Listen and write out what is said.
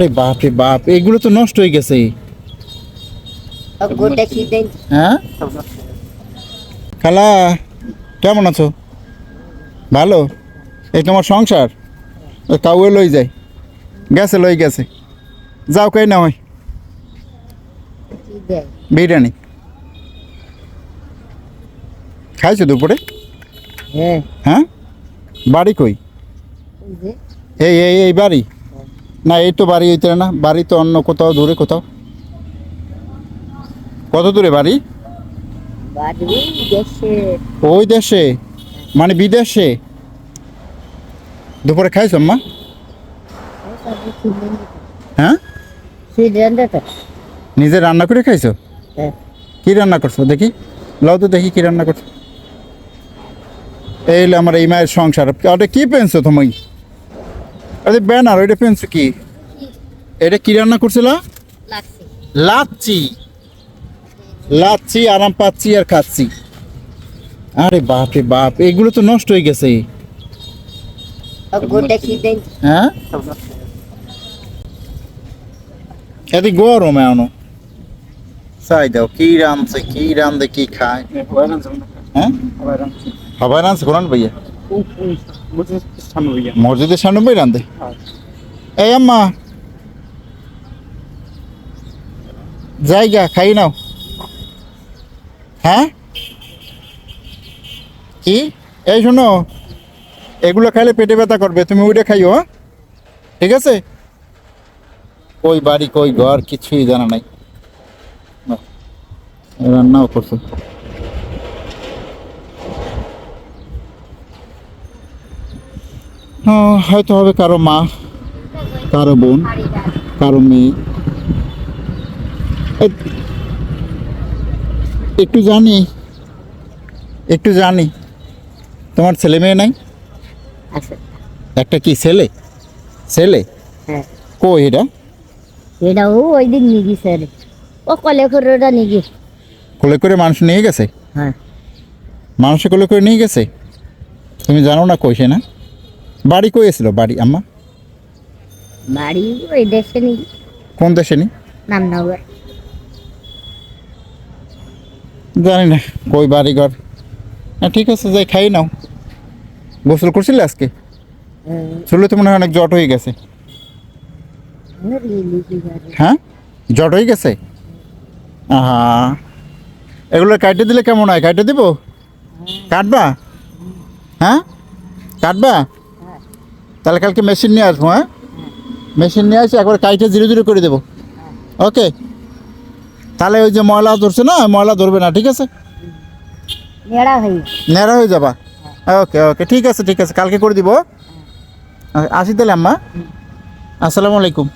আরে বাপ রে বাপ এগুলো তো নষ্ট হয়ে গেছে। হ্যাঁ? খালা কেমন আছো? ভালো? এই তোমার সংসার? ওই কাউয়ে লই যায়। গেছে লই গেছে। যাও কে না হয় বিরিয়ানি। খাইছো দুপুরে? হ্যাঁ। হ্যাঁ? বাড়ি কই? এই এই এই বাড়ি। না এই তো বাড়ি হইতে না। বাড়ি তো অন্য কোথাও দূরে কোথাও। কত দূরে বাড়ি? ওই দেশে? মানে বিদেশে? দুপুরে খাইছ মা হ্যাঁ? নিজে রান্না করে খাইছো? হ্যাঁ। কি রান্না করছ? দেখি। লাও তো দেখি কি রান্না করছ। এই আমার এই মায়ের সংসার। ওটা কি পেনছো তুমি? আরে ব্যানার ওইটা পেনছো কি? এটা কি রান্না করছিল? লাচ্ছি। লাচ্ছি। আরাম পাচ্ছি আর খাচ্ছি। আরে বাপ রে বাপ এগুলো তো নষ্ট হয়ে গেছে। হ্যাঁ? এদি গরম এখনও। চাই দাও কি রানছে কি রান্ধে কি খায়? হ্যাঁ? হাবাই রানছে কোরআন ভাইয়া এই আম্মা। জায়গা খাই নাও। হ্যাঁ? কি? এই শোনো, এগুলো খাইলে পেটে ব্যথা করবে, তুমি ওইটা খাইও হ্যাঁ? ঠিক আছে? কই বাড়ি, কই ঘর, কিছুই জানা নাই। রান্নাও করছ। হয়তো হবে কারও মা কারও বোন কারও মেয়ে। একটু জানি একটু জানি তোমার ছেলে মেয়ে নাই? একটা কি ছেলে? ছেলে? হ্যাঁ। কই এটা? এটা ও ওই দিন নিয়ে গেছে রে। ও কলে করে ওটা নিয়ে গেছে। কোলে করে মানুষ নিয়ে গেছে? হ্যাঁ। মানুষে কোলে করে নিয়ে গেছে? তুমি জানো না কই সে না? বাড়ি কই এসেছিল বাড়ি আম্মা? বাড়ি ওই দেশে নিয়ে কোন দেশে নি জানি না কই বাড়ি ঘর। হ্যাঁ ঠিক আছে যাই খাই নাও। গোসল করছিলে আজকে? চুলে তো মনে হয় অনেক জট হয়ে গেছে। হ্যাঁ? জট হয়ে গেছে? আহা। এগুলো কাটে দিলে কেমন হয়? কাটে দিব? কাটবা? হ্যাঁ? কাটবা? তাহলে কালকে মেশিন নিয়ে আসব হ্যাঁ? মেশিন নিয়ে আসি একবার কাইটে জিরো জিরো করে দেবো। ওকে? তাহলে ওই যে ময়লা ধরছে না ময়লা ধরবে না ঠিক আছে? নেড়া হয়ে হয়ে যাবা? ওকে ওকে ঠিক আছে ঠিক আছে কালকে করে দিব। আসি তাহলে আম্মা। আসসালামু আলাইকুম।